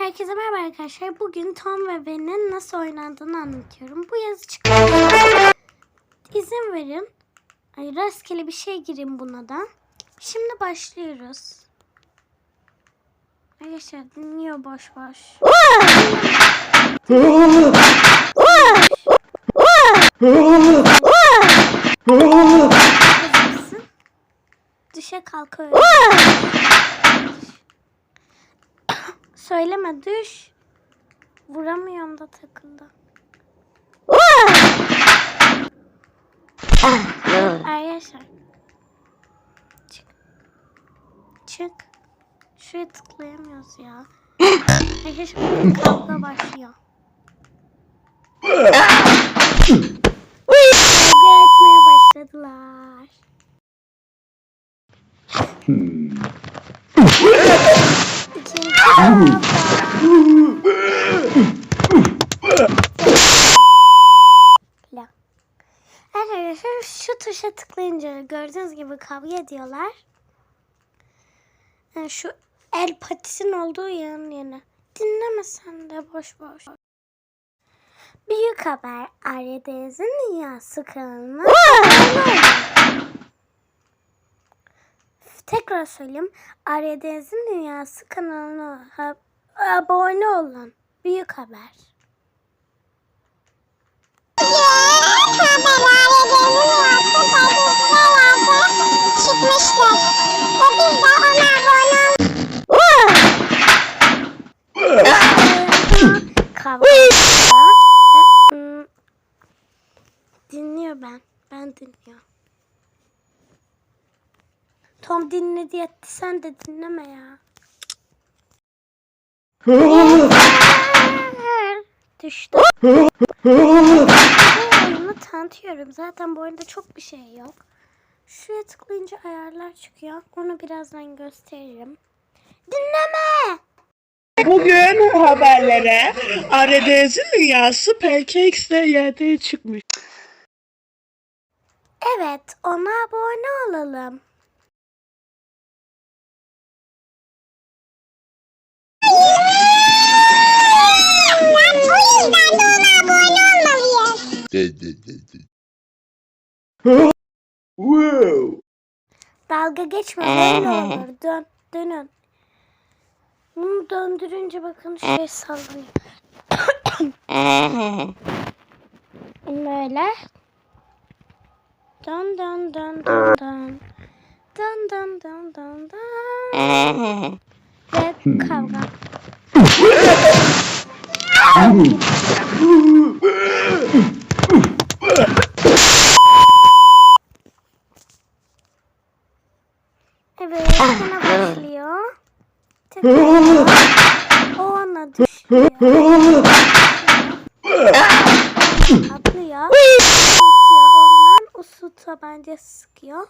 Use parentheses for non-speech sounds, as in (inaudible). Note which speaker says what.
Speaker 1: Herkese merhaba arkadaşlar. Bugün Tom ve Ben'in nasıl oynandığını anlatıyorum. Bu yazı çıkıyor. İzin verin. Ay, rastgele bir şey gireyim buna da. Şimdi başlıyoruz. Arkadaşlar dinliyor boş boş. Düşe kalk öyle. Söyleme düş. Vuramıyorum da takıldı. Arkadaşlar. Çık. Çık. Şuraya tıklayamıyoruz ya. (laughs) Arkadaşlar kavga başlıyor. Kavga etmeye başladılar. Plan. Arkadaşlar şu tuşa tıklayınca gördüğünüz gibi kavga ediyorlar. Yani şu el patisin olduğu yan yana. Dinleme sen de boş boş. Büyük haber Arya Deniz'in dünyası kanalına. Tekrar söyleyeyim. Arya Deniz'in dünyası kanalına abone olun. Büyük haber. Dinliyor ben. Ben dinliyor. Tom dinledi yetti sen de dinleme ya. Düştü. Bu oyunu tanıtıyorum. Zaten bu oyunda çok bir şey yok. Şuraya tıklayınca ayarlar çıkıyor. Onu birazdan gösteririm. Dinleme!
Speaker 2: Bugün haberlere Aredez'in dünyası Pancakes'le yerde çıkmış.
Speaker 1: Evet, ona abone olalım.
Speaker 3: O yüzden de ona abone olmalıyız.
Speaker 2: Wow.
Speaker 1: Dalga geçme böyle olur. Dön, dönün. Bunu döndürünce bakın şey sallıyor. Böyle. Dön dön dön dön dön. Dön dön dön dön dön. Ve kavga. (laughs) (laughs) Evet, sana başlıyor. Tekrar. (gasps) O ona düşüyor. Atlıyor. Bitiyor. Ondan usu tabanca sıkıyor.